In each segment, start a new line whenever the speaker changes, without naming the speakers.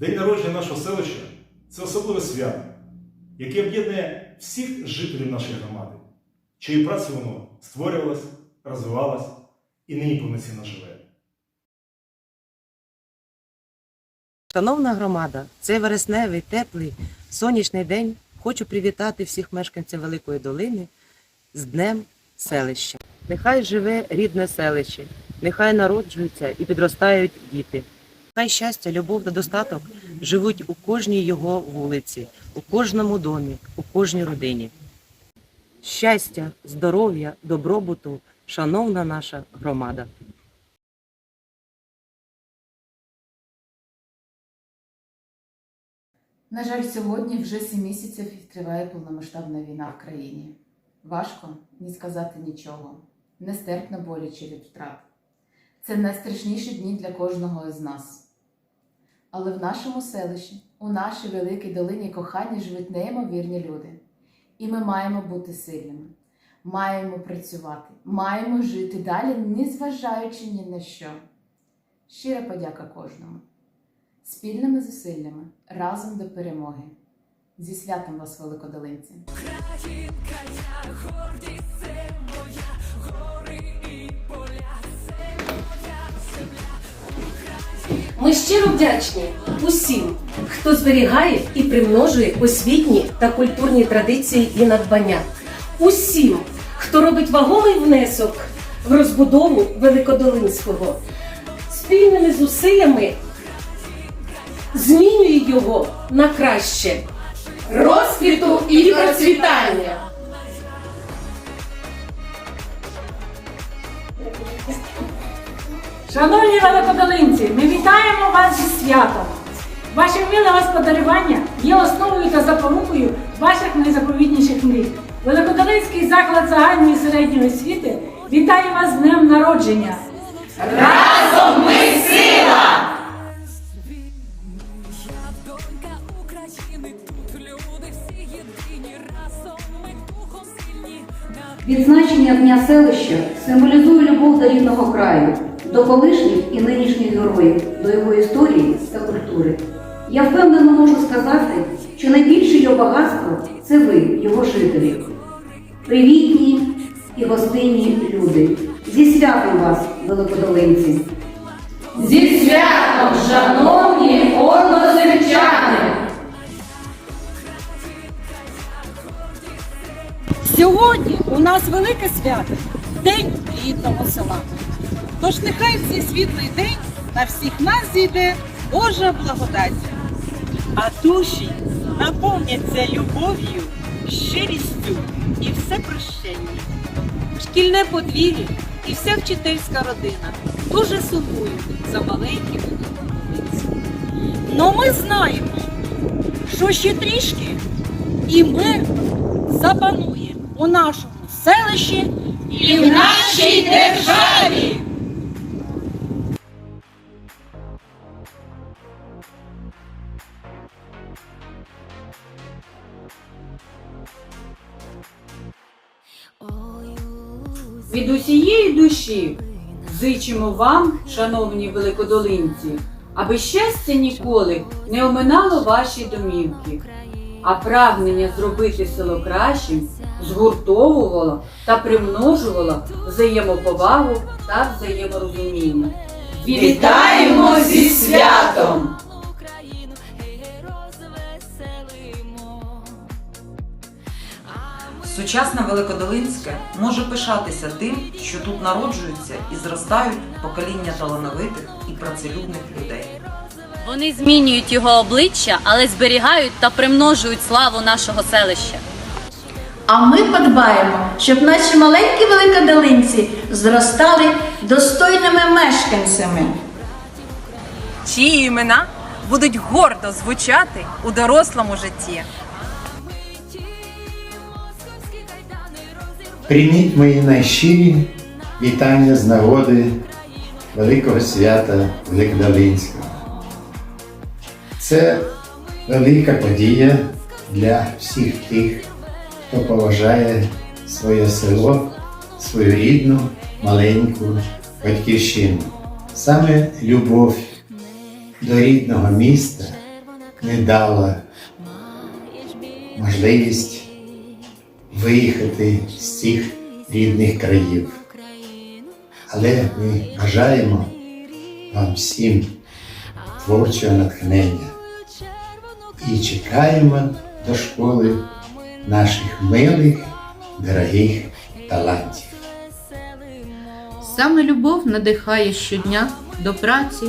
День народження нашого селища це особливе свято, яке об'єднує всіх жителів нашої громади, чиєю працею воно створювалось, розвивалось і нині повноцінно живе.
Шановна громада, цей вересневий, теплий, сонячний день хочу привітати всіх мешканців Великої Долини з Днем селища. Нехай живе рідне селище, нехай народжуються і підростають діти. Хай щастя, любов та достаток живуть у кожній його вулиці, у кожному домі, у кожній родині. Щастя, здоров'я, добробуту, шановна наша громада.
На жаль, сьогодні вже сім місяців триває повномасштабна війна в країні. Важко ні сказати нічого, нестерпно боляче від втрат. Це найстрашніші дні для кожного з нас. Але в нашому селищі, у нашій великій долині кохання живуть неймовірні люди. І ми маємо бути сильними, маємо працювати, маємо жити далі, незважаючи ні на що. Щира подяка кожному. Спільними зусиллями разом до перемоги. Зі святом вас, великодолинці!
Ми щиро вдячні усім, хто зберігає і примножує освітні та культурні традиції і надбання. Усім, хто робить вагомий внесок в розбудову Великодолинського, спільними зусиллями змінює його на краще розквіту і процвітання.
Шановні великодолинці, ми вітаємо вас зі святом. Ваше вміле господарювання є основою та запорукою ваших найзаповітніших мрій. Великодолинський заклад загальної середньої освіти вітає вас з днем народження.
Разом ми сильні.
Відзначення Дня селища символізує любов до рідного краю, до колишніх і нинішніх героїв, до його історії та культури. Я впевнено можу сказати, що найбільше його багатство це ви, його жителі. Привітні і гостинні люди. Зі святом вас, великодолинці!
Зі святом, шановні односельчани!
Сьогодні у нас велике свято День рідного села. Тож нехай в цей світлий день на всіх нас зійде Божа благодать. А душі наповняться любов'ю, щирістю і все прощення. Шкільне подвір'я і вся вчительська родина дуже сумують за маленькими вулицями. Но ми знаємо, що ще трішки і мир запанує у нашому селищі і в нашій державі.
Від усієї душі зичимо вам, шановні великодолинці, аби щастя ніколи не оминало ваші домівки, а прагнення зробити село кращим згуртовувало та примножувало взаємоповагу та взаєморозуміння.
Вітаємо зі святом!
Сучасне Великодолинське може пишатися тим, що тут народжуються і зростають покоління талановитих і працелюбних людей.
Вони змінюють його обличчя, але зберігають та примножують славу нашого селища.
А ми подбаємо, щоб наші маленькі великодолинці зростали достойними мешканцями.
Чиї імена будуть гордо звучати у дорослому житті.
Прийміть мої найщирі вітання з нагоди великого свята Великодолинського. Це велика подія для всіх тих, хто поважає своє село, свою рідну маленьку батьківщину. Саме любов до рідного міста не дала можливість виїхати з цих рідних країв. Але ми бажаємо вам всім творчого натхнення і чекаємо до школи наших милих, дорогих талантів.
Саме любов надихає щодня до праці,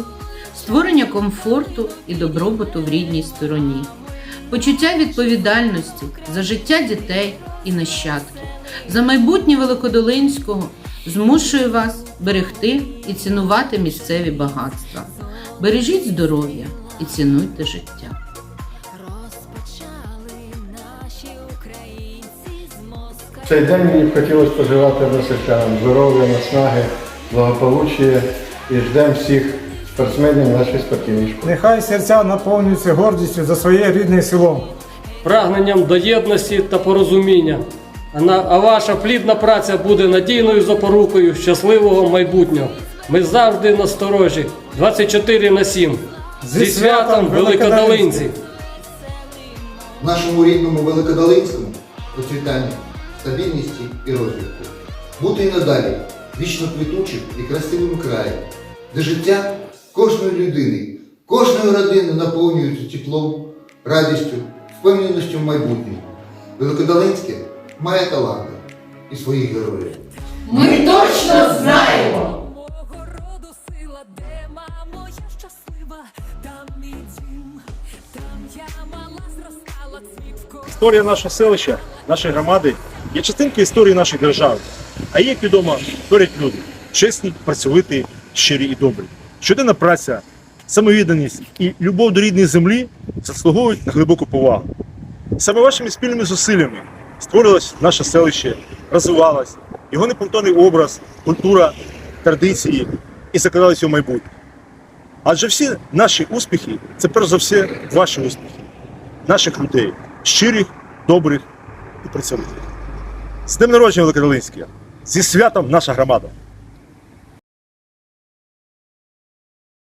створення комфорту і добробуту в рідній стороні, почуття відповідальності за життя дітей і нащадків, за майбутнє Великодолинського змушує вас берегти і цінувати місцеві багатства. Бережіть здоров'я і цінуйте життя.
Цей день мені б хотілося пожелати росіянам здоров'я, наснаги, благополуччя і ждемо всіх спортсменів нашої спортивної школи.
Нехай серця наповнюються гордістю за своє рідне село.
Прагненням до єдності та порозуміння. А, ваша плідна праця буде надійною запорукою щасливого майбутнього. Ми завжди насторожі, 24 на 7. Зі, святом Великодолинці!
В нашому рідному Великодолинському процвітання, стабільності і розвитку. Бути і надалі вічно квітучим і красивим краєм, де життя кожної людини, кожної родини наповнюється теплом, радістю, впевненістю в майбутньому. Великодолинське має таланти і своїх героїв.
Ми точно знаємо!
мого сила, де мамо, щаслива, там мій дім, там я мала зростала цвіт в кожній
Історія нашого селища, нашої громади є частинкою історії нашої держави. А є, як відомо, творять люди чесні, працьовиті, щирі і добрі. Щоденна праця, самовідданість і любов до рідної землі заслуговують на глибоку повагу. Саме вашими спільними зусиллями створилось наше селище, розвивалось, його неповторний образ, культура, традиції і закладалися у майбутнє. Адже всі наші успіхи це перш за все ваші успіхи, наших людей, щирих, добрих і працьовитих. З днем народження Великодолинське! Зі святом наша громада!